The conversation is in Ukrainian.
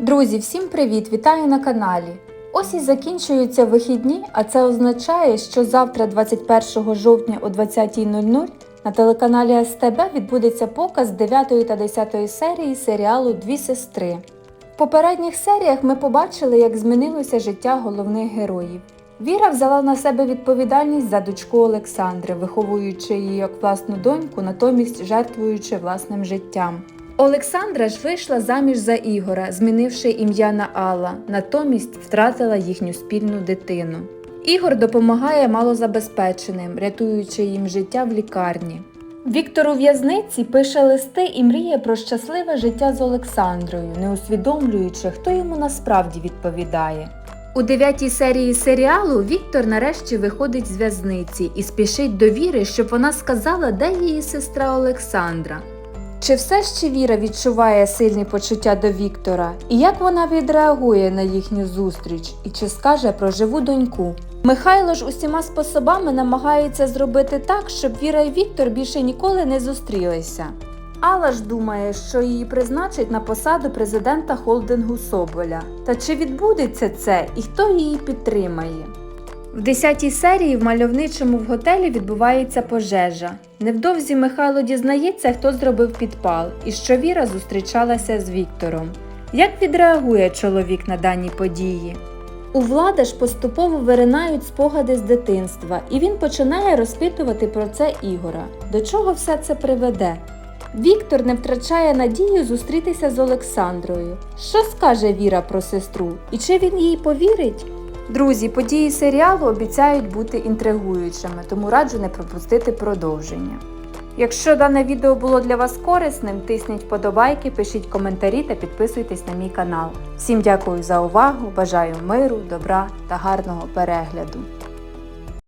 Друзі, всім привіт! Вітаю на каналі. Ось і закінчуються вихідні, а це означає, що завтра, 21 жовтня о 20.00 на телеканалі СТБ відбудеться показ 9 та 10 серії серіалу Дві сестри. В попередніх серіях ми побачили, як змінилося життя головних героїв. Віра взяла на себе відповідальність за дочку Олександри, виховуючи її як власну доньку, натомість жертвуючи власним життям. Олександра ж вийшла заміж за Ігора, змінивши ім'я на Алла, натомість втратила їхню спільну дитину. Ігор допомагає малозабезпеченим, рятуючи їм життя в лікарні. Віктор у в'язниці пише листи і мріє про щасливе життя з Олександрою, не усвідомлюючи, хто йому насправді відповідає. У дев'ятій серії серіалу Віктор нарешті виходить з в'язниці і спішить до Віри, щоб вона сказала, де її сестра Олександра. Чи все ще Віра відчуває сильні почуття до Віктора? І як вона відреагує на їхню зустріч? І чи скаже про живу доньку? Михайло ж усіма способами намагається зробити так, щоб Віра і Віктор більше ніколи не зустрілися. Алла ж думає, що її призначать на посаду президента холдингу Соболя. Та чи відбудеться це і хто її підтримає? В 10 серії в мальовничому в готелі відбувається пожежа. Невдовзі Михайло дізнається, хто зробив підпал і що Віра зустрічалася з Віктором. Як відреагує чоловік на дані події? У влада ж поступово виринають спогади з дитинства, і він починає розпитувати про це Ігора. До чого все це приведе? Віктор не втрачає надію зустрітися з Олександрою. Що скаже Віра про сестру і чи він їй повірить? Друзі, події серіалу обіцяють бути інтригуючими, тому раджу не пропустити продовження. Якщо дане відео було для вас корисним, тисніть вподобайки, пишіть коментарі та підписуйтесь на мій канал. Всім дякую за увагу, бажаю миру, добра та гарного перегляду.